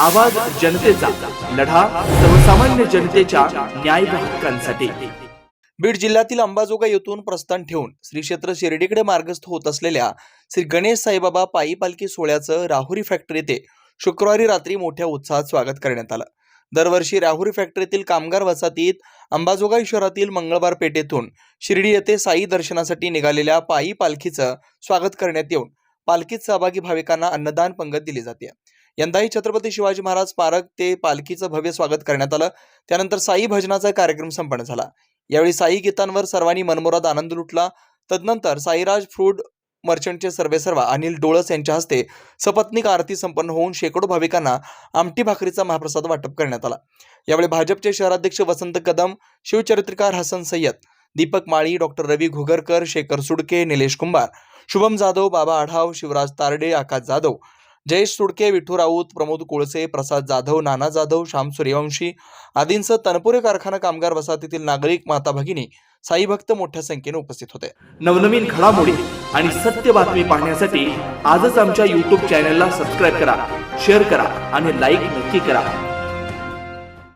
आवाज जनतेचा लढा सर्वसामान्य जनतेच्या न्याय हक्कांसाठी. बीड जिल्ह्यातील अंबाजोगाई येथून प्रस्थान ठेवून श्री क्षेत्र शिर्डीकडे मार्गस्थ होत असलेल्या श्री गणेश साईबाबा पायी पालखी सोहळ्याचं राहुरी फॅक्टरी येथे शुक्रवारी रात्री मोठ्या उत्साहात स्वागत करण्यात आलं. दरवर्षी राहुरी फॅक्टरीतील कामगार वसाहतीत अंबाजोगाई शहरातील मंगळवार पेठेतून शिर्डी येथे साई दर्शनासाठी निघालेल्या पायी पालखीचं स्वागत करण्यात येऊन पालखीत सहभागी भाविकांना अन्नदान पंगत दिली जाते. यंदाही छत्रपती शिवाजी महाराज पारक ते पालखीचं भव्य स्वागत करण्यात आलं. त्यानंतर साई भजनाचा कार्यक्रम संपन्न झाला. यावेळी साई गीतांवर सर्वांनी मनमोरात आनंद लुटला. तदनंतर साईराज फूड मर्चंटचे सर्वेसर्वा अनिल डोळस यांच्या हस्ते सपत्निक आरती संपन्न होऊन शेकडो भाविकांना आमटी भाकरीचा महाप्रसाद वाटप करण्यात आला. यावेळी भाजपचे शहराध्यक्ष वसंत कदम शिवचरित्रकार हसन सय्यद दीपक माळी डॉक्टर रवी घुगरकर शेखर सुडके निलेश कुंभार शुभम जाधव बाबा आढाव शिवराज तारडे आकाश जाधव जयेश सुडके विठू राऊत प्रमोद कोळसे प्रसाद जाधव नाना जाधव श्याम सूर्यवंशी आदींसह तनपुरे कारखाना कामगार वसाहतीतील नागरिक माता भगिनी साई भक्त मोठ्या संख्येने उपस्थित होते. नवनवीन घडामोडी आणि सत्य बातमी पाहण्यासाठी आजच आमच्या यूट्यूब चॅनलला सबस्क्राईब करा शेअर करा आणि लाईक नक्की करा.